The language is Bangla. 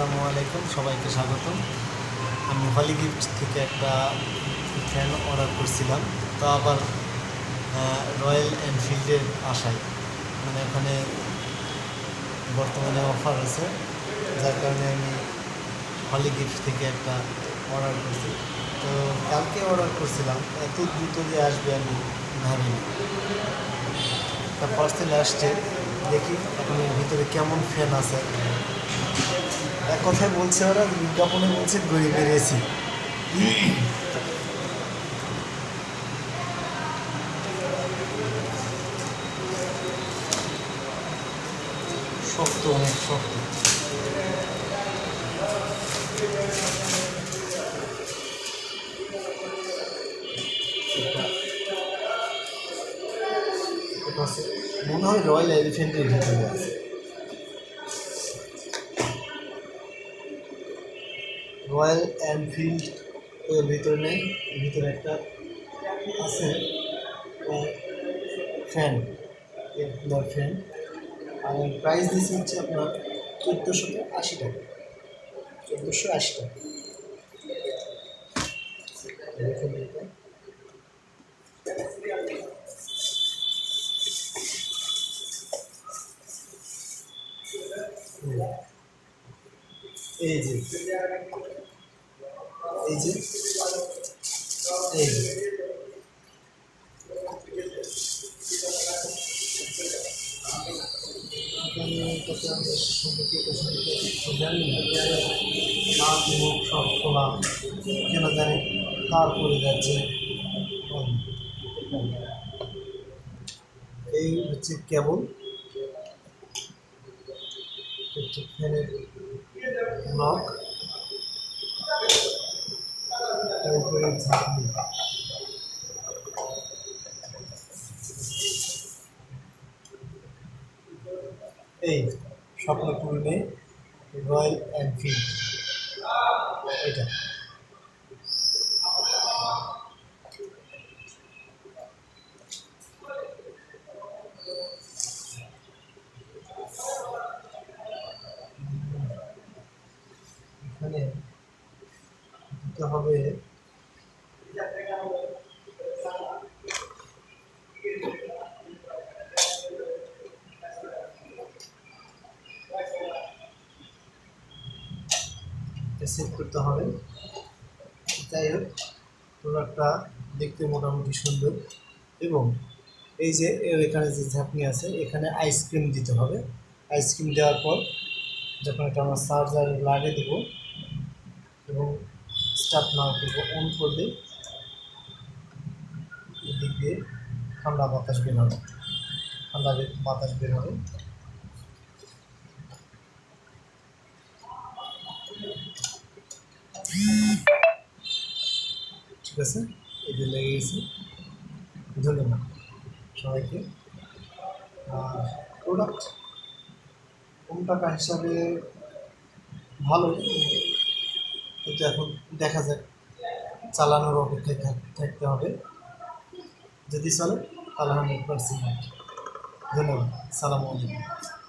আসসালামু আলাইকুম, সবাইকে স্বাগতম। আমি হলি গিফট থেকে একটা ফ্যান অর্ডার করছিলাম। তো আবার রয়্যাল এনফিল্ডের আশায় মানে ওখানে বর্তমানে অফার আছে। যার কারণে আমি হলি গিফট থেকে একটা অর্ডার করছি। তো কালকে অর্ডার করছিলাম, এত দ্রুত যে আসবে আমি ভাবিনি। তা পার্সেল আসছে দেখি, এখন ভিতরে কেমন ফ্যান আছে। এক কথায় বলছে ওরা, বিজ্ঞাপনে বলছে গরিবের এসি শক্ত, অনেক শক্ত। মনে হয় রয়্যাল এলিফেন্টের ভিতরে আছে। রয়্যাল এনফিল্ড এর ভিতরে নেই ভিতরে একটা আছে ফ্যান কুলার ফ্যান আর প্রাইস দিয়েছে হচ্ছে আপনার চোদ্দোশো আশি টাকা। চোদ্দোশো আশি টাকা। এই যে এই যে এই যে। নাক মুখ সব কেন জানি তারপরে যাচ্ছে এই হচ্ছে কেবল হচ্ছে নখ তারপরে এই স্বপ্নপূর্ণে রয়্যাল এনফিল্ড এটা এখানে দিতে হবে। সেট করতে হবে। যাই হোক প্রোডাক্টটা দেখতে মোটামুটি সুন্দর। এবং এই যে এখানে যে ঝাঁপনি আছে, এখানে আইসক্রিম দিতে হবে। আইসক্রিম দেওয়ার পর যখন এটা আমরা চার্জার লাগিয়ে দেবো, এবং স্টার্ট না করব অন করলে এদিক দিয়ে ঠান্ডা বাতাস বের হবে। ঠান্ডা বাতাস বের হবে। ঠিক আছে? যে লেগে গেছে। ধন্যবাদ সবাইকে। আর প্রোডাক্ট কম টাকা হিসাবে ভালো? কিন্তু এখন দেখা যাক। চালানোর অপেক্ষায় থাক- থাকতে হবে। যদি চলে, তাহলে আমি ধন্যবাদ। সালামু আলাইকুম।